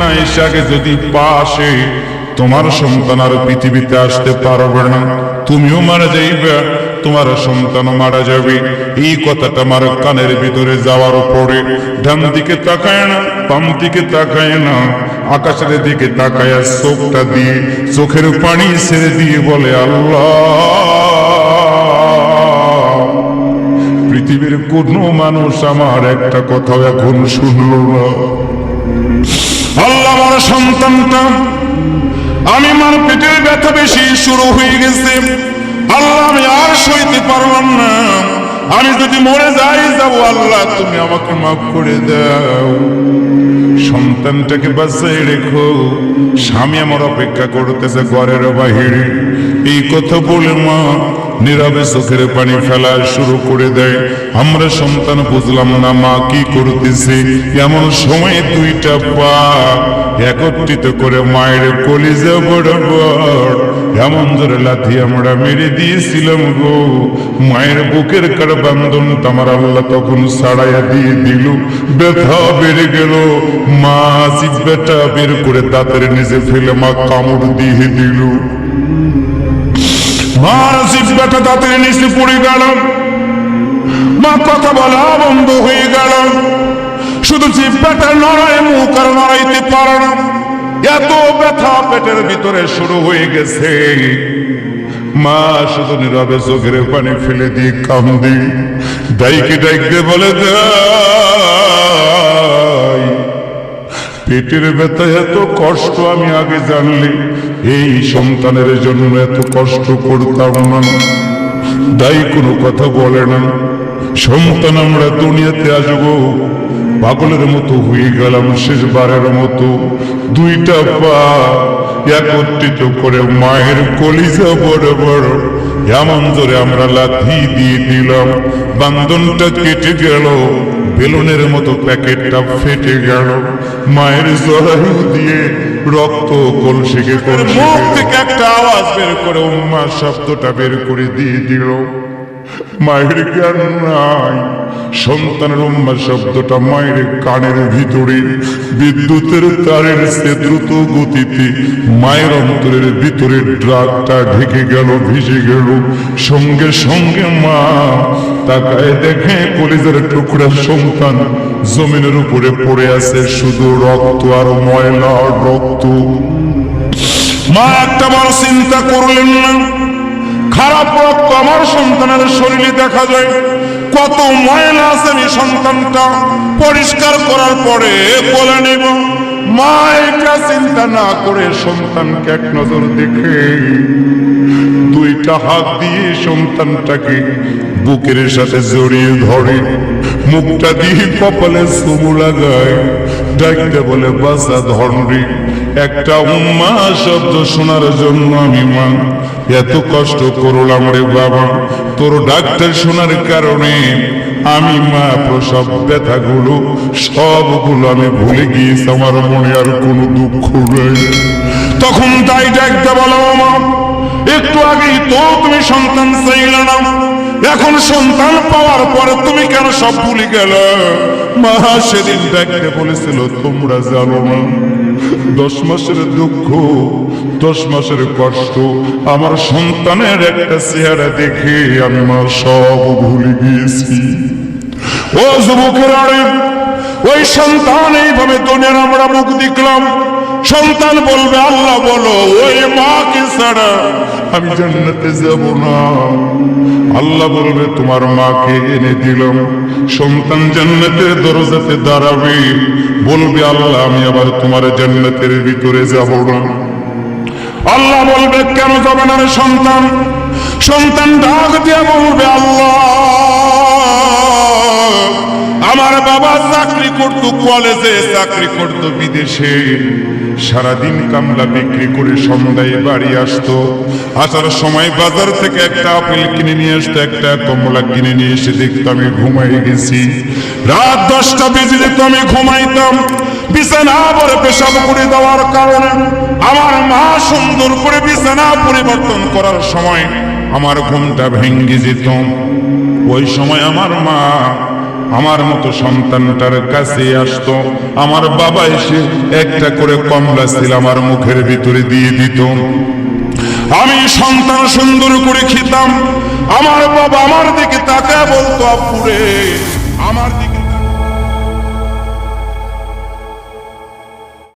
না আগে যদি পাশে, তোমার সন্তান আর পৃথিবীতে আসতে পারবে না। তুমিও মারা যাইবে, তোমার মারা যাবে। এই কথাটা আমার কানের ভিতরে যাওয়ার পরে ডান দিকে তাকায় না, বাম দিকে তাকায় না, আকাশের দিকে তাকায় চোখটা দিয়ে, চোখের পানি ছেড়ে দিয়ে বলে, আল্লাহ, পৃথিবীর কোনো মানুষ আমার একটা কথাও এখন শুনলো না। আল্লাহ আমার সন্তানটা, আমি আমার পেটের ব্যথা বেশি শুরু হয়ে গেছে। আল্লাহ, আমি আর সইতে পারলাম না। আমি যদি মরে যাই, যাব আল্লাহ, তুমি আমাকে মাফ করে দাও। সন্তানটাকে বাঁচাই রেখো। স্বামী আমার অপেক্ষা করতেছে ঘরের বাহিরে। এই কথা বলে মা নীরবে চোখের পানি ফেলা শুরু করে দেয়। আমরা সন্তান বুঝলাম না, মা কি করতেছে? এমন সময় দুইটা পা একত্রিত করে মায়ের কলিজা বরাবর এমন জোরে লাথি আমরা মেরে দিয়েছিলাম গো। মায়ের বুকের কার বান্ধন আমার আল্লাহ তখন ছাড়াইয়া দিয়ে দিল। ব্যথা বেড়ে গেল। মা জিব্বাটা বের করে দাঁতের নিচে ফেলে মা কামড় দিয়ে দিল। মা জিব্বাটা দাঁতের নিচে পড়ে গেল। মা কথা বলা বন্ধ হয়ে গেল। শুধু জিব্বাটা নড়ায়, মুখ আর নড়াইতে পারে না। এত ব্যথা পেটের ভিতরে শুরু হয়ে গেছে। মা শুধু নীরবে চোখের পানি ফেলে দিয়ে দিই ডাইকে ডাইকে বলে দেয় পেটের ব্যথা, এত কষ্ট আমি আগে জানলে। এই সন্তানের জন্য এত কষ্ট করতাম না। দায়ী কোনো কথা বলে না। সন্তান আমরা দুনিয়াতে আসব, পাগলের মতো হয়ে গেলাম শেষবারের মতো। দুইটা পা একত্রিত করে মায়ের কলিজা বড় বড়। এমন জোরে আমরা লাথি দিয়ে দিলাম। বান্ধনটা কেটে গেল। বেলুনের মতো প্যাকেটটা ফেটে গেল। মায়ের জরায়ু দিয়ে রক্ত কলসিকে কলসি মুখ থেকে একটা আওয়াজ বের করে উম্মা শব্দটা বের করে দিয়ে দিল। মায়ের জ্ঞান নাই। সন্তানের উম্মা শব্দটা মায়ের কানের ভিতরে, বিদ্যুতের তারের সে দ্রুত গতিতে মায়ের অন্তরের ভিতরে ড্রাগটা ঢেকে গেল, ভিজে গেল। সঙ্গে সঙ্গে মা তাকায় দেখে কলিজার টুকরা সন্তান জমিনের উপরে পড়ে আছে, শুধু রক্ত আর ময়লা, রক্ত। মা একটা বড় চিন্তা করলেন না। খারাপ রক্ত আমার সন্তানের শরীরে দেখা যায়। কত ময়লা আছে আমি সন্তানটা। পরিষ্কার করার পরে বলে নেব, মা, এটা চিন্তা না করে সন্তানকে এক নজর দেখে। দুইটা হাত দিয়ে সন্তানটাকে বুকের সাথে জড়িয়ে ধরে। মুখটা দিয়ে কপালে চুমু লাগায় ডাকতে বলে বাসা ধরনি একটা উম্মা শব্দ শোনার জন্য আমি মা। এত কষ্ট করলাম রে বাবা। তোর ডাক্তার শোনার কারণে আমি মা, প্রসব ব্যথাগুলো সবগুলো আমি ভুলে গিয়েছি। আমার মনে আর কোনো দুঃখ নেই। তখন তাই ডাকতে বলো, মা, একটু আগেই তো তুমি সন্তান চাইলে না। এখন সন্তান পাওয়ার পরে তুমি কেন সব ভুলে গেল? মা সেদিন ডাকতে বলেছিল, তোমরা জানো না, দশ মাসের দুঃখ, দশ মাসের কষ্ট, আমার সন্তানের একটা চেহারা দেখে আমি মা সব ভুলে গিয়েছি। ও যুবকের ওই সন্তান এইভাবে দুনিয়ার আমরা মুখ দেখলাম। সন্তান বলবে, আল্লাহ বলো, ওই মাকে ছাড়া আমি জান্নাতে যাব না। আল্লাহ বলবে, তোমার মাকে এনে দিলাম। সন্তান জান্নাতের দরজাতে দাঁড়াবে। বলবে, আল্লাহ, আমি আবার তোমার জান্নাতের ভিতরে যাব না। আল্লাহ বলবে, কেন যাবে না সন্তান? সন্তান ডাক দিয়ে বলবে, আল্লাহ, আমার বাবা চাকরি করতো কলেজে, চাকরি করতো বিদেশে। সারাদিন কামলা বিক্রি করে সন্ধ্যায় বাড়ি আসতো। আসার সময় বাজার থেকে একটা আপেল কিনে নিয়ে আসতো, একটা কমলা কিনে নিয়ে এসে দেখতো, আমি ঘুমাই গেছি। রাত দশটা বেজে যেত, আমি ঘুমাইতাম। বিছানা পরে পেশাব করে দেওয়ার কারণে আমার মা সুন্দর করে বিছানা পরিবর্তন করার সময় আমার ঘুমটা ভেঙ্গে যেত। ওই সময় আমার মা আমার মতো সন্তানটার কাছে আসতো। আমার বাবা এসে একটা করে কমলা ছিল আমার মুখের ভিতরে দিয়ে দিত। আমি সন্তান সুন্দর করে খেতাম। আমার বাবা আমার দিকে তাকায় বলতো আপুরে আমার